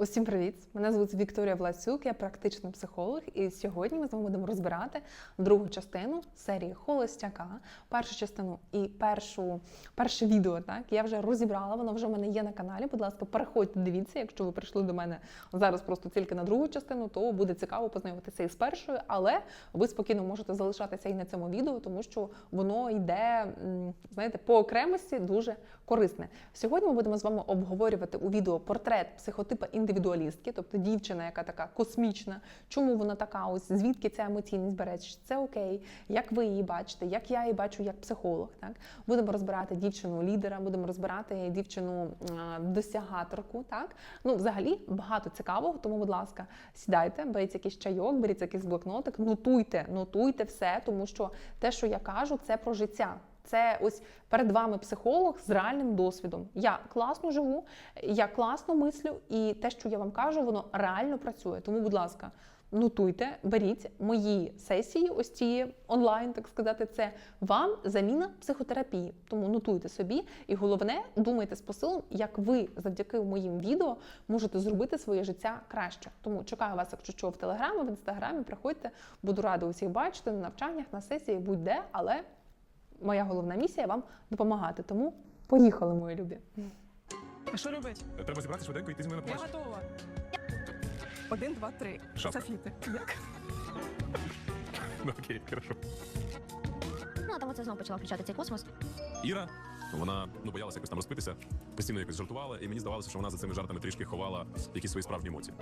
Усім привіт! Мене звуть Вікторія Власюк, я практичний психолог, і сьогодні ми з вами будемо розбирати другу частину серії Холостяка. Першу частину і першу, перше відео так я вже розібрала. Воно вже в мене є на каналі. Будь ласка, переходьте, дивіться. Якщо ви прийшли до мене зараз просто тільки на другу частину, то буде цікаво познайомитися із першою, але ви спокійно можете залишатися і на цьому відео, тому що воно йде, знаєте, по окремості дуже корисне. Сьогодні ми будемо з вами обговорювати у відео портрет психотипа індивідуалістки, тобто дівчина, яка така космічна, чому вона така, ось звідки ця емоційність береться, це окей, як ви її бачите, як я її бачу як психолог. Так будемо розбирати дівчину лідера, будемо розбирати дівчину досягаторку. Так ну взагалі багато цікавого. Тому, будь ласка, сідайте, беріть якийсь чайок, беріть якийсь блокнотик, нотуйте, нотуйте все, тому що те, що я кажу, це про життя. Це ось перед вами психолог з реальним досвідом. Я класно живу, я класно мислю, і те, що я вам кажу, воно реально працює. Тому, будь ласка, нотуйте, беріть мої сесії, ось ці онлайн, так сказати, це вам заміна психотерапії. Тому нотуйте собі, і головне, думайте з посилом, як ви завдяки моїм відео можете зробити своє життя краще. Тому чекаю вас, якщо що, в телеграмі, в інстаграмі. Приходьте, буду рада усіх бачити на навчаннях, на сесії, будь-де, але моя головна місія вам допомагати. Тому поїхали, мої любі. А що робити? Треба зібрати швиденько і йти зі мною на Я площу. готова. Один, два, три. Шапка. Софіти. Як? Ну окей, хорошо. Ну, а там оце знову почала включати цей космос. Іра, вона ну боялася якось там розпитися, постійно якось жартувала, і мені здавалося, що вона за цими жартами трішки ховала якісь свої справжні емоції.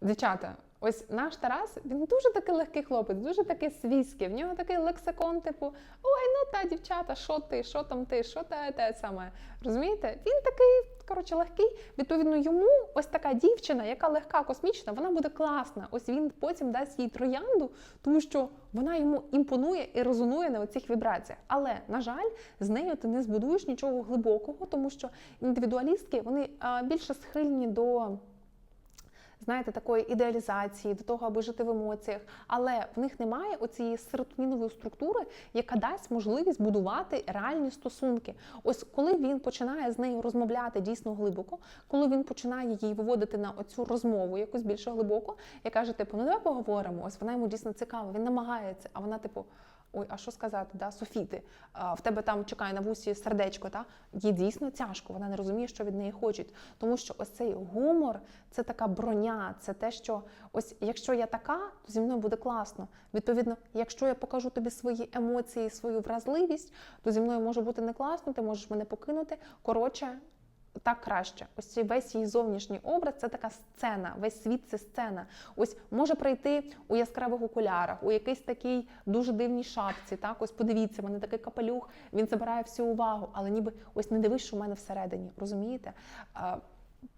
Дівчата, ось наш Тарас, він дуже такий легкий хлопець, дуже такий свійський. В нього такий лексикон, типу: ой, ну та дівчата, що ти, що там ти, що те, те саме. Розумієте? Він такий, коротше, легкий. Відповідно, йому ось така дівчина, яка легка, космічна, вона буде класна. Ось він потім дасть їй троянду, тому що вона йому імпонує і резонує на оцих вібраціях. Але, на жаль, з нею ти не збудуєш нічого глибокого, тому що індивідуалістки вони а, більше схильні до знаєте, такої ідеалізації, до того, аби жити в емоціях, але в них немає оцієї серотонінової структури, яка дасть можливість будувати реальні стосунки. Ось коли він починає з нею розмовляти дійсно глибоко, коли він починає її виводити на оцю розмову якусь більш глибоко, і каже, типу, ну давай поговоримо. Ось вона йому дійсно цікава, він намагається, а вона, типу. Ой, а що сказати, да, Софіти, в тебе там чекає на вусі сердечко, та їй дійсно тяжко, вона не розуміє, що від неї хочуть. Тому що ось цей гумор це така броня, це те, що ось якщо я така, то зі мною буде класно. Відповідно, якщо я покажу тобі свої емоції, свою вразливість, то зі мною може бути не класно, ти можеш мене покинути. Коротше, так краще. Ось цей весь її зовнішній образ це така сцена, весь світ це сцена. Ось може прийти у яскравих окулярах, у якийсь такій дуже дивній шапці. Так, ось подивіться, мене такий капелюх, він забирає всю увагу, але ніби ось не дивись, що в мене всередині. Розумієте?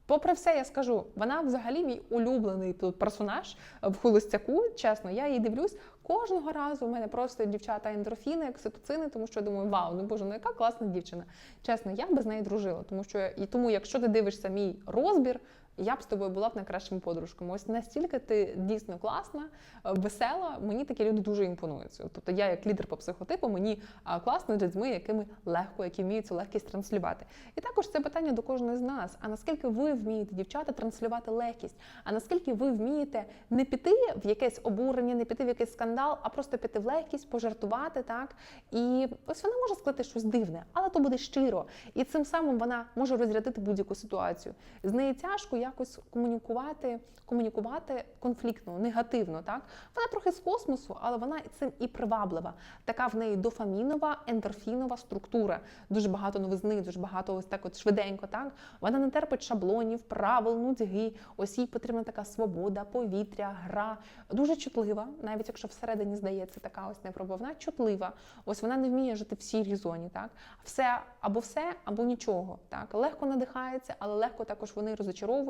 Попри все, я скажу, вона взагалі мій улюблений тут персонаж в холостяку. Чесно, я її дивлюсь кожного разу. У мене просто дівчата ендорфіни, окситоцини, тому що я думаю, вау, ну боже, ну яка класна дівчина. Чесно, я б з неї дружила, тому що і тому, якщо ти дивишся мій розбір, я б з тобою була б найкращими подружками. Ось настільки ти дійсно класна, е, весела. Мені такі люди дуже імпонують. Тобто я, як лідер по психотипу, мені класно з людьми, якими легко, які вміють цю легкість транслювати. І також це питання до кожної з нас. А наскільки ви вмієте, дівчата, транслювати легкість? А наскільки ви вмієте не піти в якесь обурення, не піти в якийсь скандал, а просто піти в легкість, пожартувати, так? І ось вона може сказати щось дивне, але то буде щиро. І цим самим вона може розрядити будь-яку ситуацію. З нею тяжко якось комунікувати, комунікувати конфліктно, негативно. Так вона трохи з космосу, але вона цим і приваблива. Така в неї дофамінова, ендорфінова структура. Дуже багато новизни, дуже багато ось так, от швиденько. Так вона не терпить шаблонів, правил, нудьги. Ось їй потрібна така свобода, повітря, гра. Дуже чутлива, навіть якщо всередині здається така ось непробивна, чутлива. Ось вона не вміє жити в сірій зоні. Так все або все, або нічого. Так легко надихається, але легко також вони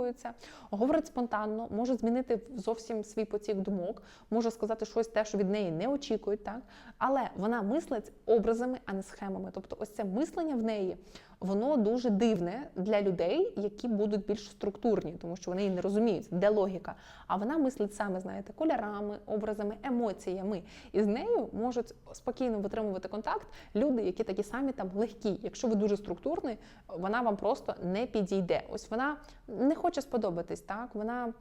розочаровуються, говорить спонтанно, може змінити зовсім свій потік думок, може сказати щось те, що від неї не очікують, так але вона мислить образами, а не схемами. Тобто, ось це мислення в неї воно дуже дивне для людей, які будуть більш структурні, тому що вони і не розуміють, де логіка. А вона мислить саме, знаєте, кольорами, образами, емоціями. І з нею можуть спокійно витримувати контакт люди, які такі самі там легкі. Якщо ви дуже структурний, вона вам просто не підійде. Ось вона не хоче сподобатись, так вона.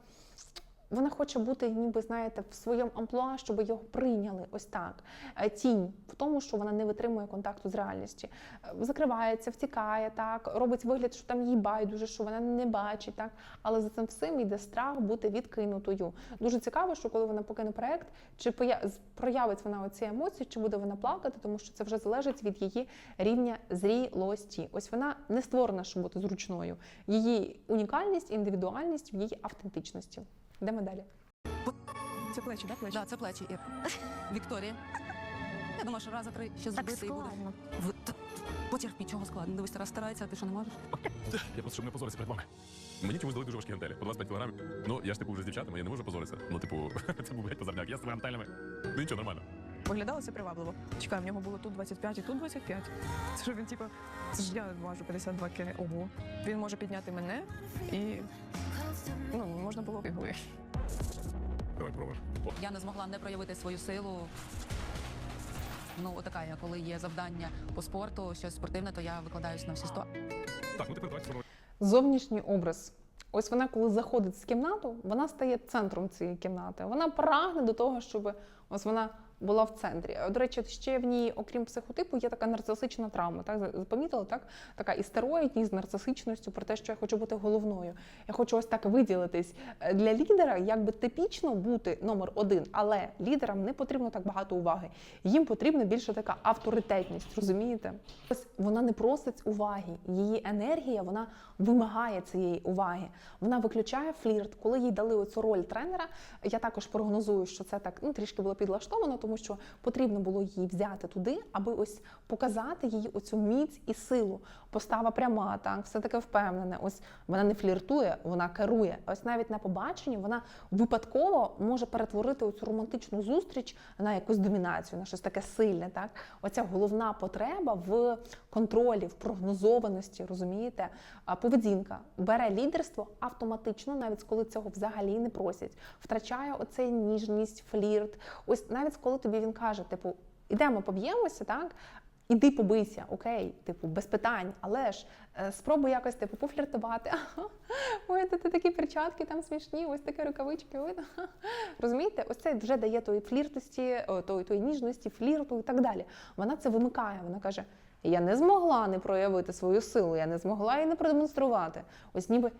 Вона хоче бути, ніби знаєте, в своєму амплуа, щоб його прийняли ось так. Е, Тінь в тому, що вона не витримує контакту з реальністю. Е, Закривається, втікає, так робить вигляд, що там їй байдуже, що вона не бачить, так. Але за цим всім йде страх бути відкинутою. Дуже цікаво, що коли вона покине проект, чи проявить вона оці емоції, чи буде вона плакати, тому що це вже залежить від її рівня зрілості. Ось вона не створена, щоб бути зручною. Її унікальність, індивідуальність в її автентичності. Йдемо далі. Це плечі, да, плечі? Да, це плечі Ір. Вікторія. Я думаю, що раза три ще Так збити і буде. складно. В... т- Потерпі, чого складно. Дивись, Тарас старається, а ти що не можеш? Я просто щоб не позоритися перед вами. Мені чомусь дали дуже важкі гантелі, по 25 кілограмів. Ну, я ж типу вже з дівчатами, я не можу позоритися. Ну, типу, це був геть позорняк. Я з цими гантелями. Ну нічого, нормально. Виглядало це привабливо. Чекай, в нього було тут 25 і тут 25. Це що він, типу, це ж я важу 52 кг. Ого. Він може підняти мене і. Ну, можна було його. Давай пробуй. Я не змогла не проявити свою силу. Ну, отака я, коли є завдання по спорту, щось спортивне, то я викладаюсь на всі сто. Так, ну тепер давайте спробуємо. Зовнішній образ. Ось вона, коли заходить з кімнату, вона стає центром цієї кімнати. Вона прагне до того, щоб ось вона була в центрі. До речі, ще в ній, окрім психотипу, є така нарцисична травма. Так запомітили, так? Така істероїдність з нарцисичністю про те, що я хочу бути головною. Я хочу ось так виділитись. Е, Для лідера якби типічно бути номер один, але лідерам не потрібно так багато уваги. Їм потрібна більше така авторитетність, розумієте? Ось вона не просить уваги. Її енергія вона вимагає цієї уваги. Вона виключає флірт. Коли їй дали оцю роль тренера, я також прогнозую, що це так ну трішки було підлаштовано, тому що потрібно було її взяти туди, аби ось показати їй оцю міць і силу. Постава пряма, так все таке впевнене. Ось вона не фліртує, вона керує. Ось навіть на побаченні вона випадково може перетворити оцю романтичну зустріч на якусь домінацію, на щось таке сильне. Так, оця головна потреба в контролі, в прогнозованості, розумієте? Поведінка бере лідерство автоматично, навіть коли цього взагалі не просять, втрачає оцей ніжність, флірт. Ось навіть коли тобі він каже, типу, ідемо поб'ємося, так. Іди побийся, окей, типу, без питань, але ж е, спробуй якось типу пофліртувати. Ага, Ой, ти такі перчатки там смішні, ось такі рукавички. Ой. Розумієте, ось це вже дає тої фліртості, о, тої, ніжності, флірту і так далі. Вона це вимикає. Вона каже: я не змогла не проявити свою силу, я не змогла її не продемонструвати. Ось ніби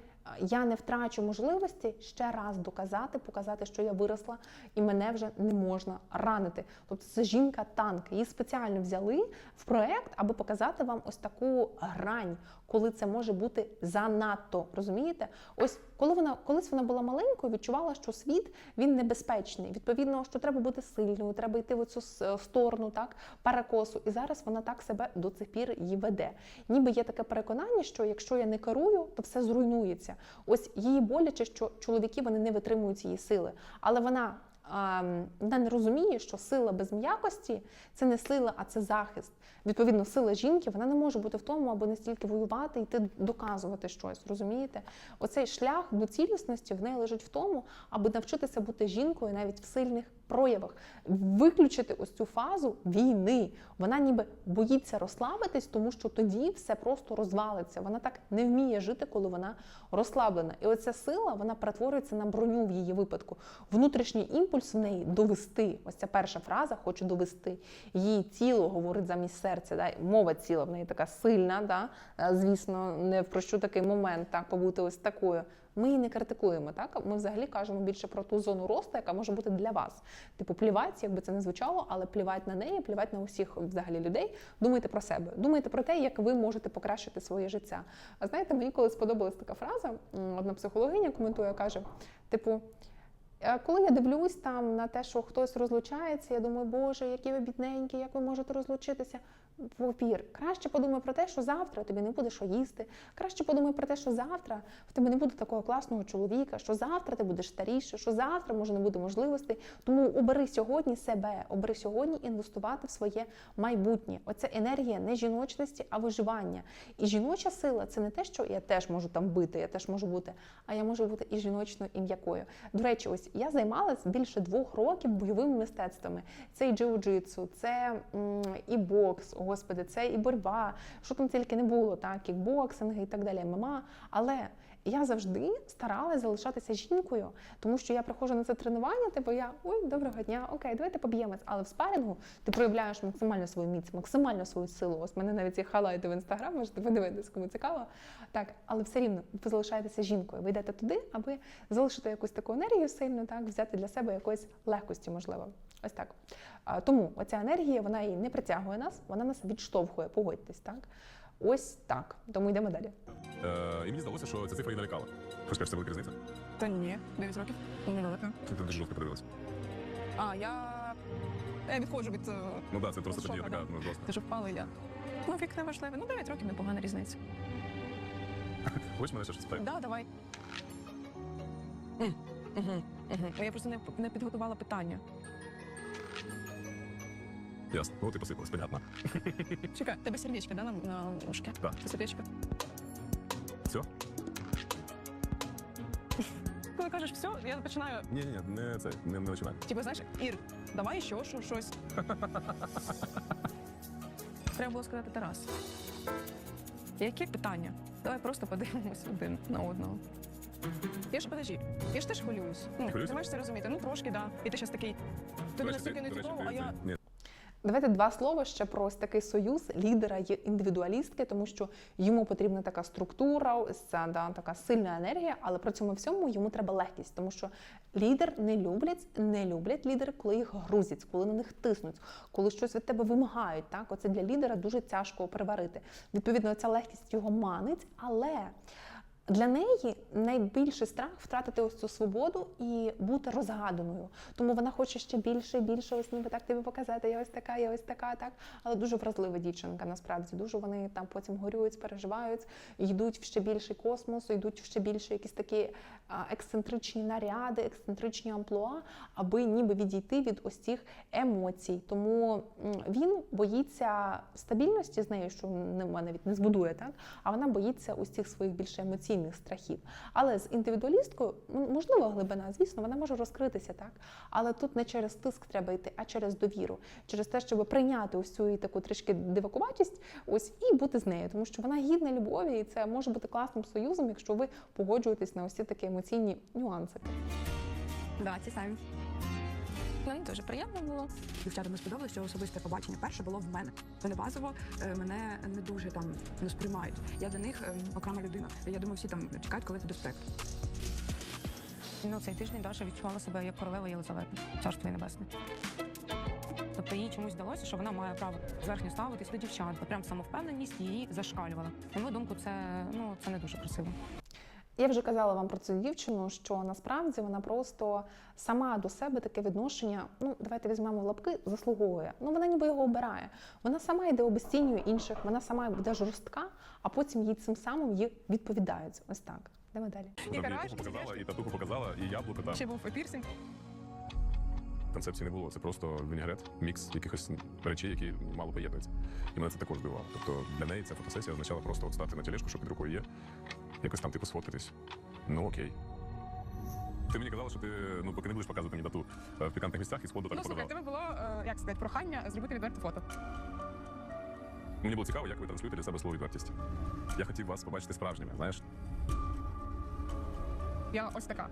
я не втрачу можливості ще раз доказати, показати, що я виросла, і мене вже не можна ранити. Тобто це жінка танк. Її спеціально взяли в проект, аби показати вам ось таку грань, коли це може бути занадто. Розумієте? Ось коли вона колись вона була маленькою, відчувала, що світ він небезпечний. Відповідно, що треба бути сильною, треба йти в цю сторону, так перекосу. І зараз вона так себе до цих пір її веде. Ніби є таке переконання, що якщо я не керую, то все зруйнується. Ось її боляче, що чоловіки вони не витримують цієї сили, але вона. Ем, Вона не розуміє, що сила без м'якості це не сила, а це захист. Відповідно, сила жінки вона не може бути в тому, аби настільки воювати йти доказувати щось. Розумієте? Оцей шлях до цілісності в неї лежить в тому, аби навчитися бути жінкою навіть в сильних проявах, виключити ось цю фазу війни. Вона ніби боїться розслабитись, тому що тоді все просто розвалиться. Вона так не вміє жити, коли вона розслаблена. І оця сила вона перетворюється на броню в її випадку. Внутрішній імпульс в неї довести. Ось ця перша фраза хочу довести. Її тіло говорить замість серця. Да? Мова тіла в неї така сильна, да? Е, звісно, не про що такий момент так побути ось такою. Ми її не критикуємо, так ми взагалі кажемо більше про ту зону росту, яка може бути для вас. Типу, плівать, якби це не звучало, але плівать на неї, плівать на усіх взагалі людей. Думайте про себе, думайте про те, як ви можете покращити своє життя. А знаєте, мені коли сподобалась така фраза, одна психологиня коментує, каже: типу. «Е, Коли я дивлюсь там на те, що хтось розлучається, я думаю, Боже, які ви бідненькі, як ви можете розлучитися. В. Краще подумай про те, що завтра тобі не буде що їсти. Краще подумай про те, що завтра в тебе не буде такого класного чоловіка, що завтра ти будеш старіше, що завтра може не буде можливостей. Тому обери сьогодні себе, обери сьогодні інвестувати в своє майбутнє. Оця енергія не жіночності, а виживання. І жіноча сила це не те, що я теж можу там бити, я теж можу бути, а я можу бути і жіночною, і м'якою. До речі, ось я займалась більше двох років бойовими мистецтвами. Це і джиу-джитсу, це і бокс, господи, це і боротьба, що там тільки не було, так, кікбоксинги і так далі, ММА. Але я завжди старалась залишатися жінкою, тому що я приходжу на це тренування, типу я ой, доброго дня, окей, давайте поб'ємось. Але в спарінгу ти проявляєш максимально свою міць, максимально свою силу. Ось мене навіть є хайлайти в інстаграм, можете подивитись, кому цікаво. Так, але все рівно ви залишаєтеся жінкою. Ви йдете туди, аби залишити якусь таку енергію сильну, так взяти для себе якоїсь легкості, можливо. Ось так. Тому оця енергія вона і не притягує нас, вона нас відштовхує. Погодьтесь, так. Ось так. Тому йдемо далі. Е, і мені здалося, що ця цифра її налякала. Кажеш, це велика різниця? Та ні, 9 років. Невелика. Ти дуже жорстко подивилась. А, я. Я відходжу від. е, Ну так, да, це просто тоді така ну, жорстка. Ти ж впала, і я. Ну, вік не важливий. Ну, 9 років непогана різниця. Хочеш мене ще щось спитати? Да, давай. Угу, угу. Я просто не, не підготувала питання. Ясно. Ну, ти посипалась, понятно. Чекай, тебе сердечко, да, на, на ушки? Так. Сердечко. Все? Коли кажеш все, я починаю. Ні, ні, не це, не, не починай. Типу, знаєш, Ір, давай ще що, щось. Треба було сказати Тарас. Які питання? Давай просто подивимось один на одного. Я ж подожди, я ж теж хвилююсь. Ну, Хвилюєшся? ти маєш це розуміти. Ну трошки, да. І ти зараз такий. Ти До речі, настільки не до речі, цікаво, а ти- я. Ні, Давайте два слова ще про ось такий союз лідера і індивідуалістки, тому що йому потрібна така структура, ось ця да, така сильна енергія, але при цьому всьому йому треба легкість, тому що лідер не люблять, не люблять лідери, коли їх грузять, коли на них тиснуть, коли щось від тебе вимагають. Так, оце для лідера дуже тяжко переварити. Відповідно, ця легкість його манить, але. Для неї найбільший страх втратити ось цю свободу і бути розгаданою. Тому вона хоче ще більше більше, ось ніби так тобі показати. Я ось така, я ось така, так. Але дуже вразлива дівчинка, насправді. Дуже вони там потім горюють, переживають, йдуть в ще більший космос, йдуть в ще більше якісь такі ексцентричні наряди, ексцентричні амплуа, аби ніби відійти від ось цих емоцій. Тому він боїться стабільності з нею, що нема навіть не збудує, так а вона боїться ось цих своїх більше емоційних страхів. Але з індивідуалісткою м, можливо глибина, звісно, вона може розкритися так. Але тут не через тиск треба йти, а через довіру, через те, щоб прийняти ось цю таку трішки дивакуватість, ось і бути з нею, тому що вона гідна любові, і це може бути класним союзом, якщо ви погоджуєтесь на ці такі емоційні нюанси. Да, самі. Мені дуже приємно було. Дівчатам не сподобалося, що особисте побачення перше було в мене. Вони базово е, мене не дуже там не сприймають. Я для них е, окрема людина. Я думаю, всі там чекають, коли ти спект. Ну, цей тиждень Даша відчувала себе як королева Єлизавета, царство небесне. Тобто їй чомусь здалося, що вона має право зверхньо ставитись до дівчат. Прям самовпевненість її зашкалювала. На мою думку, це ну це не дуже красиво. Я вже казала вам про цю дівчину, що насправді вона просто сама до себе таке відношення. Ну, давайте візьмемо в лапки, заслуговує. Ну вона ніби його обирає. Вона сама йде обесцінює інших, вона сама буде жорстка, а потім їй цим самим їй відповідають. Ось так. Йдемо далі. І туху показала, і татуху показала, і яблуко там. Ще був пірсинг. Концепції не було. Це просто вінігрет, мікс якихось речей, які мало поєднуються. І мене це також здивувало. Тобто для неї ця фотосесія означала просто от стати на тележку, що під рукою є, якось там типу сфоткатись. Ну окей. Ти мені казала, що ти ну поки не будеш показувати мені тату е, в пікантних місцях і сходу так Ну, слухай, показала. тебе було, е, як сказати, прохання зробити відверте фото. Мені було цікаво, як ви транслюєте для себе слово відвертість. Я хотів вас побачити справжніми, знаєш. Я ось така.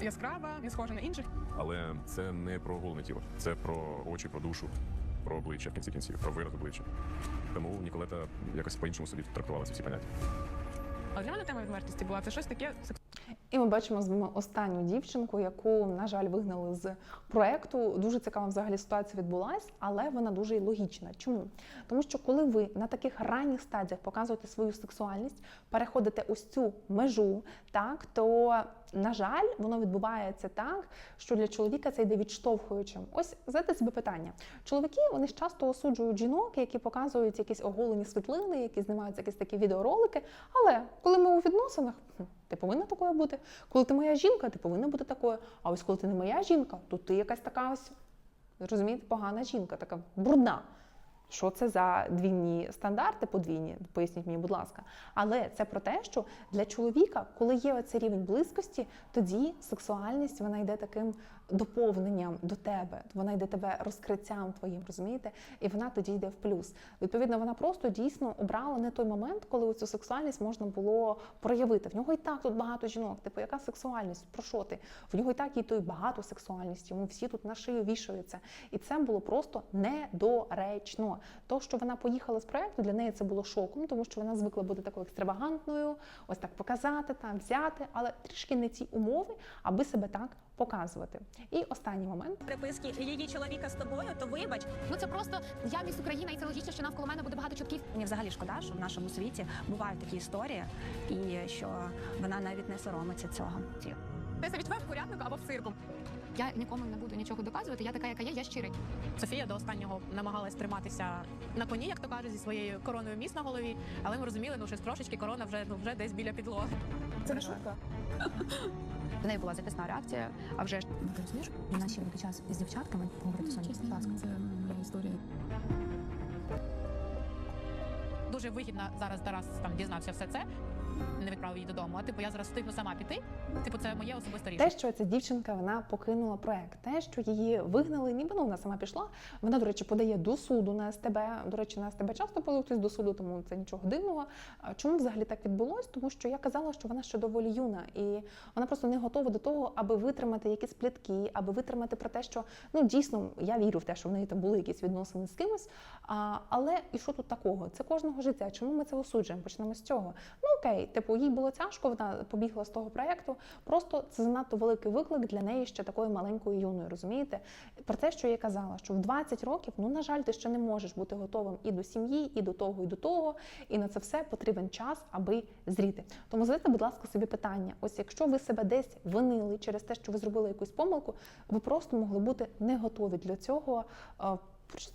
Яскрава, не схожа на інших. Але це не про головне тіло, це про очі, про душу, про обличчя в кінці кінців, про вираз обличчя. Тому Ніколета якось по-іншому собі трактувала ці всі поняття. Але для мене тема відвертості була це щось таке І ми бачимо з вами останню дівчинку, яку, на жаль, вигнали з проекту. Дуже цікава взагалі ситуація відбулась, але вона дуже і логічна. Чому? Тому що коли ви на таких ранніх стадіях показуєте свою сексуальність, переходите ось цю межу, так то на жаль, воно відбувається так, що для чоловіка це йде відштовхуючим. Ось задайте собі питання. Чоловіки вони ж часто осуджують жінок, які показують якісь оголені світлини, які знімають якісь такі відеоролики. Але коли ми у відносинах, ти повинна такою бути. Коли ти моя жінка, ти повинна бути такою. А ось коли ти не моя жінка, то ти якась така ось розумієте, погана жінка, така брудна. Що це за двійні стандарти подвійні? Поясніть мені, будь ласка. Але це про те, що для чоловіка, коли є оцей рівень близькості, тоді сексуальність вона йде таким доповненням до тебе. Вона йде тебе розкриттям твоїм, розумієте? І вона тоді йде в плюс. Відповідно, вона просто дійсно обрала не той момент, коли цю сексуальність можна було проявити. В нього і так тут багато жінок. Типу, яка сексуальність? Про що ти? В нього і так є той багато сексуальності. Йому всі тут на шию вішаються. І це було просто недоречно. То, що вона поїхала з проекту, для неї це було шоком, тому що вона звикла бути такою екстравагантною, ось так показати, там взяти, але трішки не ті умови, аби себе так показувати. І останній момент. переписки її чоловіка з тобою, то вибач. Ну це просто я міс Україна, і це логічно, що навколо мене буде багато чутків. Мені взагалі шкода, що в нашому світі бувають такі історії, і що вона навіть не соромиться цього. Ти собі в курятнику або в цирку. Я нікому не буду нічого доказувати. Я така, яка є, я щирий. Софія до останнього намагалась триматися на коні, як то кажуть, зі своєю короною міст на голові. Але ми розуміли, ну щось трошечки корона вже ну вже десь біля підлоги. Це не шутка. В неї була захисна реакція, а вже ж ти розумієш, у нас ще буде час із дівчатками поговорити Соня, будь ласка. Це моя історія. Дуже вигідно зараз Тарас там дізнався все це. Не відправив її додому. А типу я зараз встигну сама піти. Типу, це моє особисте рішення. Те, що ця дівчинка вона покинула проект, те, що її вигнали, ніби ну, вона сама пішла. Вона, до речі, подає до суду на СТБ. До речі, на СТБ часто подає до суду, тому це нічого дивного. Чому взагалі так відбулось? Тому що я казала, що вона ще доволі юна, і вона просто не готова до того, аби витримати якісь плітки, аби витримати про те, що ну дійсно я вірю в те, що в неї там були якісь відносини з кимось. А, але і що тут такого? Це кожного життя. Чому ми це осуджуємо? Почнемо з цього. Ну окей, типу, їй було тяжко, вона побігла з того проекту. Просто це занадто великий виклик для неї ще такої маленької юної, розумієте? Про те, що я казала, що в 20 років, ну на жаль, ти ще не можеш бути готовим і до сім'ї, і до того, і до того. І на це все потрібен час, аби зріти. Тому задайте, будь ласка, собі питання: ось якщо ви себе десь винили через те, що ви зробили якусь помилку, ви просто могли бути не готові для цього.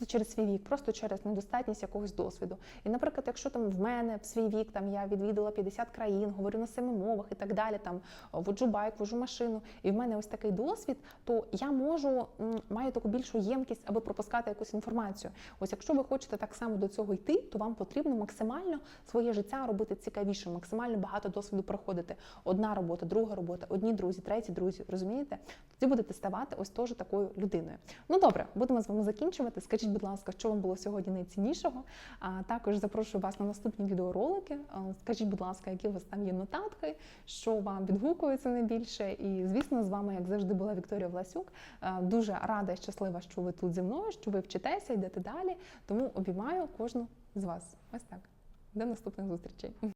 Через свій вік, просто через недостатність якогось досвіду. І, наприклад, якщо там в мене в свій вік там я відвідала 50 країн, говорю на семи мовах і так далі, там воджу байк, вожу машину, і в мене ось такий досвід, то я можу маю таку більшу ємкість, аби пропускати якусь інформацію. Ось якщо ви хочете так само до цього йти, то вам потрібно максимально своє життя робити цікавішим, максимально багато досвіду проходити. Одна робота, друга робота, одні друзі, треті друзі. Розумієте? Тоді будете ставати ось теж такою людиною. Ну добре, будемо з вами закінчувати. Скажіть, будь ласка, що вам було сьогодні найціннішого? А також запрошую вас на наступні відеоролики. Скажіть, будь ласка, які у вас там є нотатки, що вам відгукується найбільше. І звісно, з вами, як завжди, була Вікторія Власюк. Дуже рада і щаслива, що ви тут зі мною, що ви вчитеся, йдете далі. Тому обіймаю кожну з вас. Ось так. До наступних зустрічей.